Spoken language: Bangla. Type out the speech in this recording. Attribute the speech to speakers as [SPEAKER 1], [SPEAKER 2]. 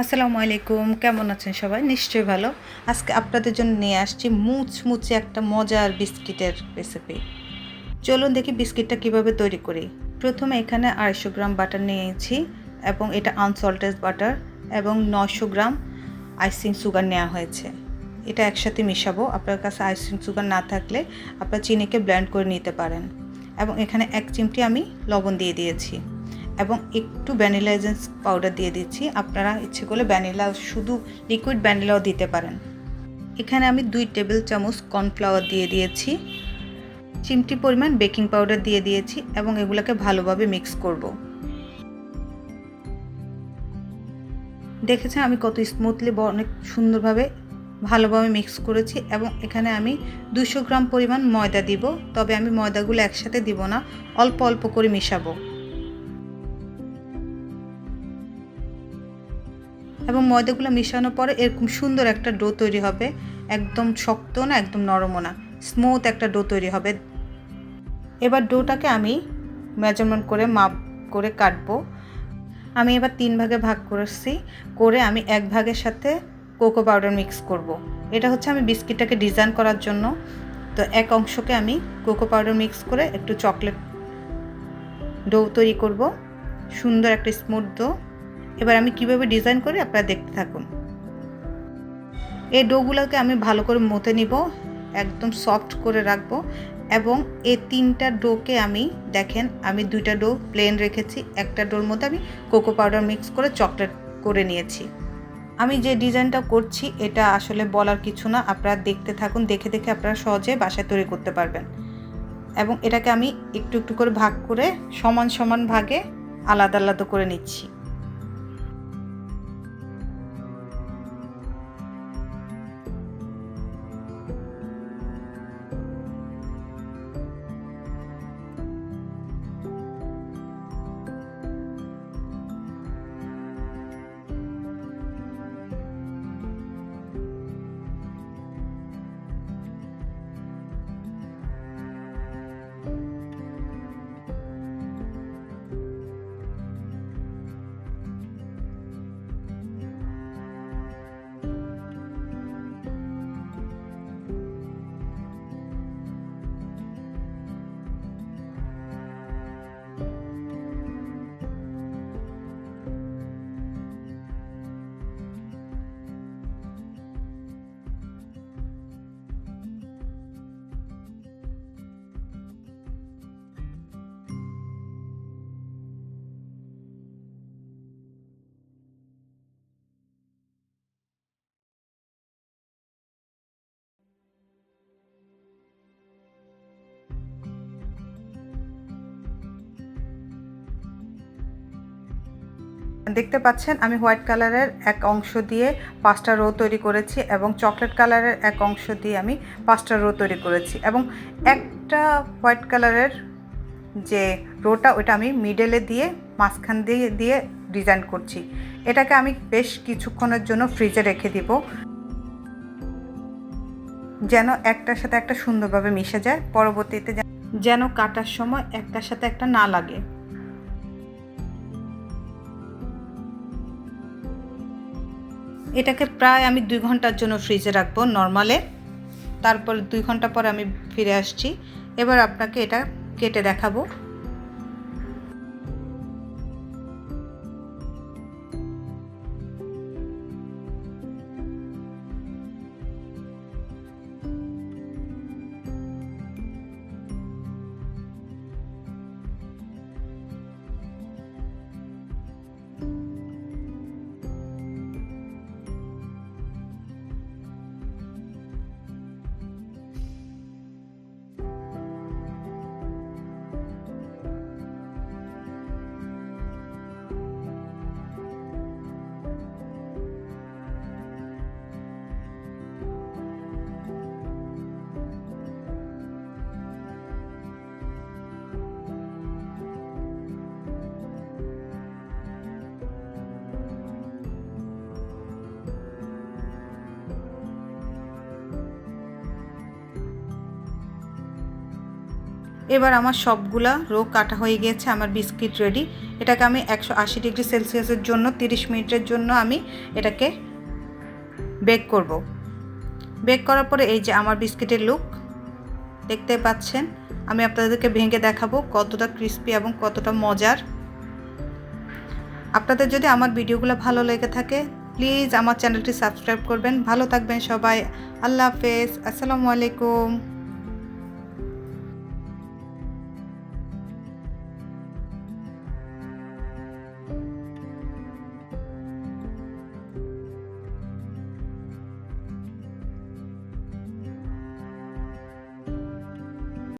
[SPEAKER 1] আসসালামু আলাইকুম, কেমন আছেন সবাই? নিশ্চয়ই ভালো। আজকে আপনাদের জন্য নিয়ে আসছি মুচমুচে একটা মজার বিস্কিটের রেসিপি চলুন দেখি বিস্কিটটা কীভাবে তৈরি করি। প্রথমে এখানে আড়াইশো গ্রাম বাটার নিয়েছি এবং এটা আনসল্টেড বাটার এবং নশো গ্রাম আইসিং সুগার নেওয়া হয়েছে। এটা একসাথে মিশাবো। আপনার কাছে আইসিং সুগার না থাকলে আপনার চিনিকে ব্লেন্ড করে নিতে পারেন। এবং এখানে এক চিমটি আমি লবণ দিয়ে দিয়েছি। এবং একটু ভ্যানিলা এজেন্স পাউডার দিয়ে দিচ্ছি। আপনারা ইচ্ছে করলে ভ্যানিলা শুধু লিকুইড ভ্যানিলাও দিতে পারেন। এখানে আমি দুই টেবিল চামচ কর্নফ্লাওয়ার দিয়ে দিয়েছি। চিমটি পরিমাণ বেকিং পাউডার দিয়ে দিয়েছি এবং এগুলোকে ভালোভাবে মিক্স করব। দেখেছেন আমি কত স্মুথলি অনেক সুন্দরভাবে ভালোভাবে মিক্স করেছি এবং এখানে আমি দুশো গ্রাম পরিমাণ ময়দা দিব। তবে আমি ময়দাগুলো একসাথে দিব না, অল্প অল্প করে মিশাবো। এবং ময়দাগুলো মেশানোর পরে এরকম সুন্দর একটা ডো তৈরি হবে। একদম শক্ত না, একদম নরমও না। স্মুথ একটা ডো তৈরি হবে। এবার ডোটাকে আমি মেজারমেন্ট করে, মাপ করে কাটবো। আমি এবার তিন ভাগে ভাগ করেছি। করে আমি এক ভাগের সাথে কোকো পাউডার মিক্স করব। এটা হচ্ছে আমি বিস্কিটটাকে ডিজাইন করার জন্য। তো এক অংশকে আমি কোকো পাউডার মিক্স করে একটু চকলেট ডো তৈরি করব। সুন্দর একটা স্মুথ ডো। এবার আমি কীভাবে ডিজাইন করি আপনারা দেখতে থাকুন। এই ডোগুলোকে আমি ভালো করে মতে নিব, একদম সফট করে রাখব এবং এই তিনটা ডোকে আমি, দেখেন আমি দুইটা ডো প্লেন রেখেছি, একটা ডোর মধ্যে আমি কোকো পাউডার মিক্স করে চকলেট করে নিয়েছি। আমি যে ডিজাইনটা করছি, এটা আসলে বলার কিছু না, আপনারা দেখতে থাকুন, দেখে দেখে আপনারা সহজে বাসায় তৈরি করতে পারবেন। এবং এটাকে আমি একটু একটু করে ভাগ করে সমান সমান ভাগে আলাদা আলাদা করে নিচ্ছি। দেখতে পাচ্ছেন, আমি হোয়াইট কালারের এক অংশ দিয়ে পাঁচটা রো তৈরি করেছি এবং চকলেট কালারের এক অংশ দিয়ে আমি পাঁচটা রো তৈরি করেছি এবং একটা হোয়াইট কালারের যে রোটা ওটা আমি মিডেলে দিয়ে, মাঝখান দিয়ে দিয়ে ডিজাইন করছি। এটাকে আমি বেশ কিছুক্ষণের জন্য ফ্রিজে রেখে দিব। যেন একটার সাথে একটা সুন্দরভাবে মিশে যায়, পরবর্তীতে যেন কাটার সময় একটার সাথে একটা না লাগে। এটাকে প্রায় আমি দুই ঘণ্টার জন্য ফ্রিজে রাখব নর্মালে তারপর দুই ঘণ্টা পর আমি ফিরে আসছি। এবার আপনাকে এটা কেটে দেখাবো। এবার আমার সবগুলা রো কাটা হয়ে গিয়েছে, আমার বিস্কিট রেডি এটাকে আমি একশো আশি ডিগ্রি সেলসিয়াসের জন্য, তিরিশ মিনিটের জন্য আমি এটাকে বেক করব। বেক করার পরে এই যে আমার বিস্কিটের লুক দেখতে পাচ্ছেন? আমি আপনাদেরকে ভেঙে দেখাবো কতটা ক্রিস্পি এবং কতটা মজার। আপনাদের যদি আমার ভিডিওগুলো ভালো লেগে থাকে প্লিজ আমার চ্যানেলটি সাবস্ক্রাইব করবেন। ভালো থাকবেন সবাই। আল্লাহ হাফেজ। আসসালামু আলাইকুম।